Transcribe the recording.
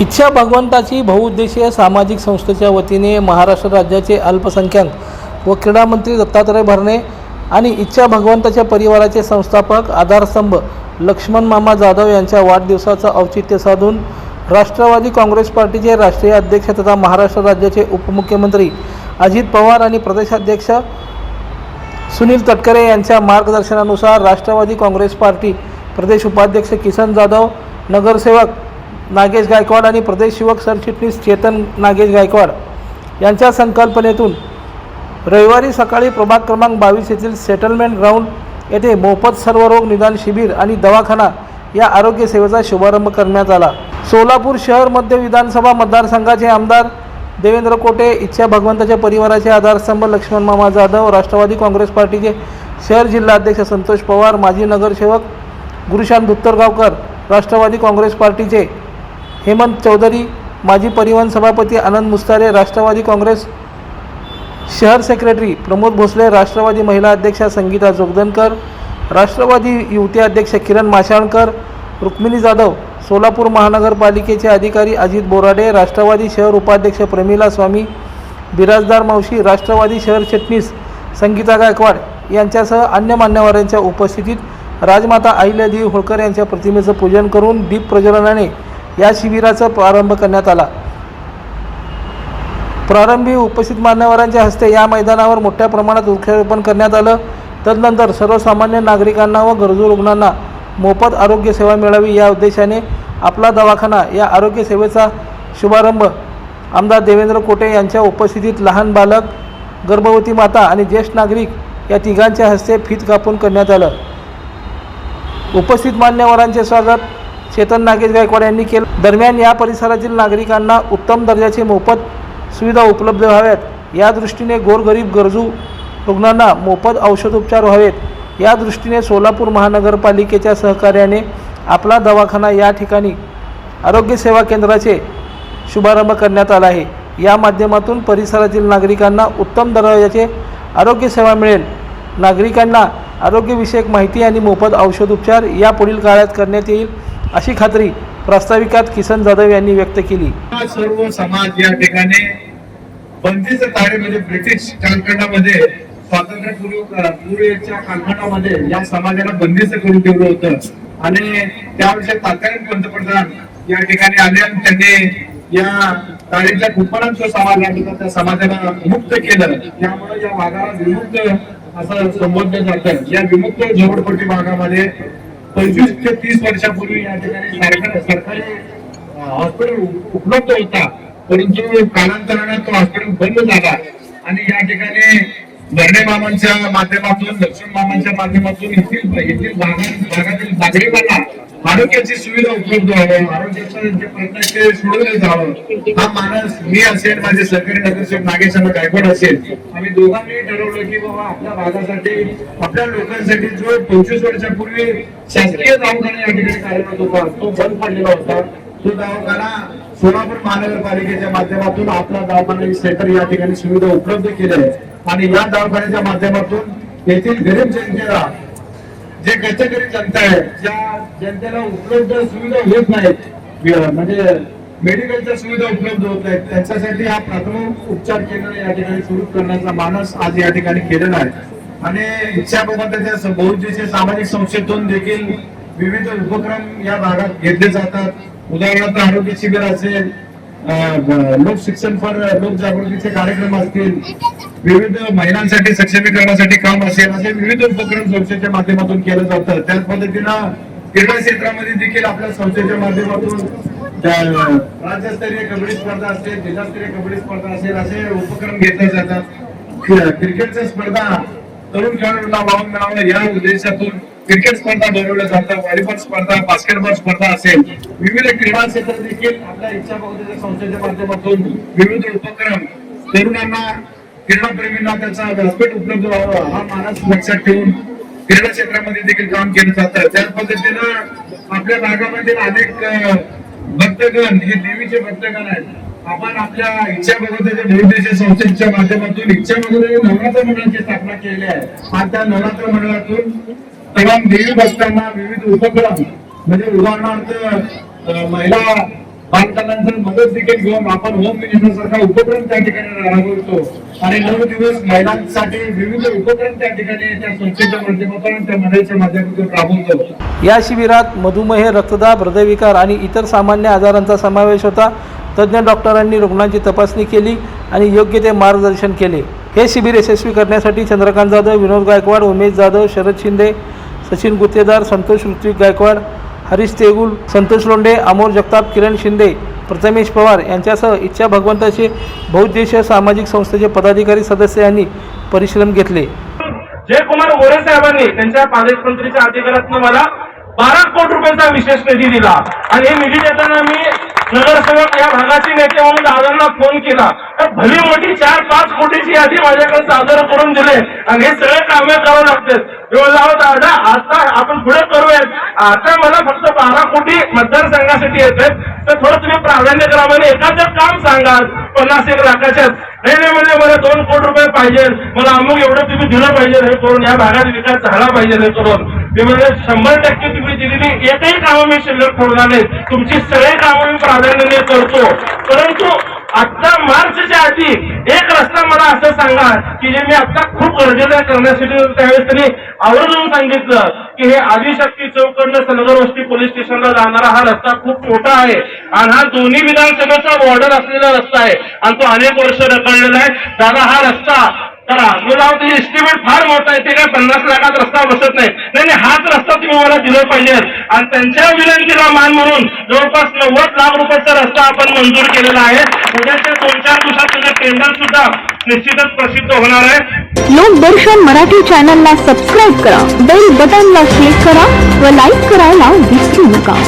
इच्छा भगवंताची बहुउद्देशीय सामाजिक संस्थेच्या वतीने महाराष्ट्र राज्याचे अल्पसंख्याक व क्रीडा मंत्री दत्तात्रय भरणे आणि इच्छा भगवंताच्या परिवाराचे संस्थापक आधारस्तंभ लक्ष्मण मामा जाधव यांच्या वाढदिवसाचं औचित्य साधून राष्ट्रवादी काँग्रेस पार्टीचे राष्ट्रीय अध्यक्ष तथा महाराष्ट्र राज्याचे उपमुख्यमंत्री अजित पवार आणि प्रदेशाध्यक्ष सुनील तटकरे यांच्या मार्गदर्शनानुसार राष्ट्रवादी काँग्रेस पार्टी प्रदेश उपाध्यक्ष किसन जाधव नगरसेवक नागेश गायकवाड आणि प्रदेश युवक सरचिटणीस चेतन नागेश गायकवाड यांच्या संकल्पनेतून रविवारी सकाळी प्रभाग क्रमांक बावीस येथील सेटलमेंट ग्राउंड येथे मोफत सर्वरोग निदान शिबिर आणि दवाखाना या आरोग्य सेवेचा शुभारंभ करण्यात आला. सोलापूर शहर मध्य विधानसभा मतदारसंघाचे आमदार देवेंद्र कोटे इच्छा भगवंताच्या परिवाराचे आधारस्तंभ लक्ष्मण मामा जाधव राष्ट्रवादी काँग्रेस पार्टीचे शहर जिल्हाध्यक्ष संतोष पवार माजी नगरसेवक गुरुशांत धुत्तरगावकर राष्ट्रवादी काँग्रेस पार्टीचे हेमंत चौधरी माजी परिवहन सभापती आनंद मुस्तारे राष्ट्रवादी काँग्रेस शहर सेक्रेटरी प्रमोद भोसले राष्ट्रवादी महिला अध्यक्षा संगीता जोगदनकर राष्ट्रवादी युवती अध्यक्ष किरण माशाणकर रुक्मिणी जाधव सोलापूर महानगरपालिकेचे अधिकारी अजित बोराडे राष्ट्रवादी शहर उपाध्यक्ष प्रमिला स्वामी बिराजदार मावशी राष्ट्रवादी शहर चटणीस संगीता गायकवाड यांच्यासह अन्य मान्यवरांच्या उपस्थितीत राजमाता अहिल्यादेवी होळकर यांच्या प्रतिमेचं पूजन करून दीप प्रज्वलनाने या शिबिराचा प्रारंभ करण्यात आला. प्रारंभी उपस्थित मान्यवरांच्या हस्ते या मैदानावर मोठ्या प्रमाणात वृक्षारोपण करण्यात आलं. तदनंतर सर्वसामान्य नागरिकांना व गरजू रुग्णांना मोफत आरोग्यसेवा मिळावी या उद्देशाने आपला दवाखाना या आरोग्यसेवेचा शुभारंभ आमदार देवेंद्र कोटे यांच्या उपस्थितीत लहान बालक गर्भवती माता आणि ज्येष्ठ नागरिक या तिघांच्या हस्ते फीत कापून करण्यात आलं. उपस्थित मान्यवरांचे स्वागत चेतन नागेश गायकवाड यांनी केलं. दरम्यान या परिसरातील नागरिकांना उत्तम दर्जाचे मोफत सुविधा उपलब्ध व्हाव्यात. या दृष्टीने गोरगरीब गरजू रुग्णांना मोफत औषधोपचार व्हावेत. या दृष्टीने सोलापूर महानगरपालिकेच्या सहकार्याने आपला दवाखाना या ठिकाणी आरोग्य सेवा केंद्राचे शुभारंभ करण्यात आला आहे. या माध्यमातून परिसरातील नागरिकांना उत्तम दर्जाचे आरोग्य सेवा मिळेल. नागरिकांना आरोग्यविषयक माहिती आणि मोफत औषधोपचार या पुढील काळात करण्यात येईल अशी खात्री प्रास्ताविकात किसन जाधव यांनी व्यक्त केली. सर्व समाज या ठिकाणी बंदीचं कार्य म्हणजे ब्रिटिश कालखंडामध्ये स्वातंत्र्यपूर्व पूर्वीच्या कालखंडामध्ये या समाजाला बंदिस्त करून ठेवलं होतं. आणि त्याविषयी तत्कालीन पंतप्रधान या ठिकाणी आले आणि त्यांनी या तारीच्या कुपनांचं समाज आहे त्या समाजाला मुक्त केलं. त्यामुळे या भागाला विमुक्त असं संबोधलं जातं. या विमुक्त झोपडपट्टी भागामध्ये पंचवीस ते तीस वर्षापूर्वी या ठिकाणी सरकार सरकारी हॉस्पिटल उपलब्ध होता. परंतु कालांतराने तो हॉस्पिटल बंद झाला. आणि या ठिकाणी बर्णे मामांच्या माध्यमातून लक्ष्मण मामांच्या माध्यमातून येथील येथील भागातील नागरिकांना आरोग्याची सुविधा उपलब्ध व्हावी. आरोग्याचे जे प्रश्न ते सोडवले जावं. हा मानस मी असेल माझे सरकारी नगरसेवक नागेशांना गायकवाड असेल. आम्ही दोघांनी ठरवलं की बाबा आपल्या भागासाठी आपल्या लोकांसाठी जो पंचवीस वर्षापूर्वी शासकीय दवाखाना या ठिकाणी कार्यरत होता तो बंद पडलेला होता. तो दवाखाना सोलापूर महानगरपालिकेच्या माध्यमातून आपला दवाखाना सेंटर या ठिकाणी सुविधा उपलब्ध केल्या आहे आणि या दवाखान्याच्या माध्यमातून येथील गरीब जनतेला जे गरजेकरी जनता आहे ज्या जनतेला उपलब्ध सुविधा होत नाहीत म्हणजे मेडिकलच्या सुविधा उपलब्ध होत नाहीत त्यांच्यासाठी हा प्राथमिक उपचार केंद्र या ठिकाणी सुरू करण्याचा मानस आज या ठिकाणी केलेला आहे. आणि इच्छा भगवंताच्या बहुउद्देशीय सामाजिक संस्थेतून देखील विविध उपक्रम या भागात घेतले जातात. उदाहरणार्थ आरोग्य शिबिर असेल लोक शिक्षण फॉर लोक जागृतीचे कार्यक्रम असतील विविध महिलांसाठी सक्षमीकरणासाठी काम असेल असे विविध उपक्रम संस्थेच्या माध्यमातून केलं जातं त्याच पद्धतीनं क्रीडा क्षेत्रामध्ये देखील आपल्या संस्थेच्या माध्यमातून राज्यस्तरीय कबड्डी स्पर्धा असेल जिल्हास्तरीय कबड्डी स्पर्धा असेल असे उपक्रम घेतले जातात. क्रिकेटच्या स्पर्धा तरुण खेळाडूंना वाव मिळावं या उद्देशातून क्रिकेट स्पर्धा भरवल्या जातात व्हॉलीबॉल स्पर्धा बास्केटबॉल स्पर्धा असेल विविध क्रीडा क्षेत्र देखील आपल्या इच्छा बहुतेच्या संस्थेच्या माध्यमातून विविध उपक्रम तरुणांना क्रीडाप्रेमींना त्याचा व्यासपीठ उपलब्ध व्हावं हा मानस लक्षात ठेवून क्रीडा क्षेत्रामध्ये देखील काम केलं जातं. त्याच पद्धतीनं आपल्या भागामधील अनेक भक्तगण हे देवीचे भक्तगण आहेत. आपण आपल्या इच्छा भगवताच्या बहुउद्देशीय संस्थेच्या माध्यमातून इच्छा भगवताच्या नवरात्र मंडळाची स्थापना केली आहे. आणि त्या नवरात्र मंडळातून तेव्हा देवी भक्तांना विविध उपक्रम म्हणजे उदाहरणार्थ महिला बालकांना मदत देखील घेऊन आपण होम मिनिस्टर सारखा उपक्रम त्या ठिकाणी राबवतो. आणि नऊ दिवस महिलांसाठी विविध उपक्रम त्या ठिकाणी त्या संस्थेच्या माध्यमातून त्या मंडळाच्या माध्यमातून राबवतो. या शिबिरात मधुमेह रक्तदाब हृदयविकार आणि इतर सामान्य आजारांचा समावेश होता. तज्ज्ञ डॉक्टरांनी रुग्णांची तपासणी केली आणि योग्य ते मार्गदर्शन केले. हे शिबिर यशस्वी करण्यासाठी चंद्रकांत जाधव विनोद गायकवाड उमेश जाधव शरद शिंदे सचिन गुत्तेदार संतोष ऋत्विक गायकवाड हरीश तेगुल संतोष लोंडे अमोल जगताप किरण शिंदे प्रथमेश पवार यांच्यासह इच्छा भगवंताचे बहुउद्देशीय सामाजिक संस्थेचे पदाधिकारी सदस्य यांनी परिश्रम घेतले. जयकुमार गोरे साहेबांनी त्यांच्या पालकमंत्रीच्या अधिकारातनं मला बारा कोटी रुपयाचा विशेष निधी दिला. आणि हे निधी देताना मी नगरसेवक या भागाचे नेते म्हणून दादांना फोन केला. तर भली मोठी चार पाच कोटीची यादी माझ्याकडे सादर करून दिले. आणि हे सगळे कामे करावं लागतात दादा आता आपण पुढे करूयात. आता मला फक्त बारा कोटी मतदारसंघासाठी येत तर थोडं तुम्ही प्राधान्य करा एखादं काम सांगा पन्नास एक लाखाच्या नाही नाही म्हणजे मला दोन कोटी रुपये पाहिजे मला अमुक एवढं तुम्ही दिलं पाहिजे हे करून या भागात विकास झाला पाहिजे हे करून मी म्हणजे शंभर टक्के तुम्ही दिलेली एकही कामं मी शिल्लक ठेवणार नाही तुमची सगळी कामं मी प्राधान्याने करतो. परंतु आता मार्चच्या आधी एक रस्ता मला असं सांगा की जे मी आता खूप गरजेचं करण्यासाठी त्यावेळेस त्यांनी आवर्जून सांगितलं की हे आदिशक्ती चौकडनं सलगर वस्ती पोलीस स्टेशनला जाणारा हा रस्ता खूप मोठा आहे. आणि हा दोन्ही विधानसभेचा बॉर्डर असलेला रस्ता आहे. आणि तो अनेक वर्ष रखडलेला आहे. दादा हा रस्ता करा मला तुझी इस्टिमेट फार मोठा आहे ते काय पन्नास लाखात रस्ता बसत नाही. नाही हाच रस्ता तुम्ही मला दिला पाहिजे. आणि त्यांच्या विनंतीला मान म्हणून जवळपास नव्वद लाख रुपयाचा रस्ता आपण मंजूर केलेला आहे. उद्याच्या दोन चार दिवसात त्याचं टेंडर सुद्धा निश्चितच प्रसिद्ध होणार आहे. लोकदर्शन मराठी चॅनलला सबस्क्राईब करा. बेल बटनला क्लिक करा व लाईक करायला विसरू नका.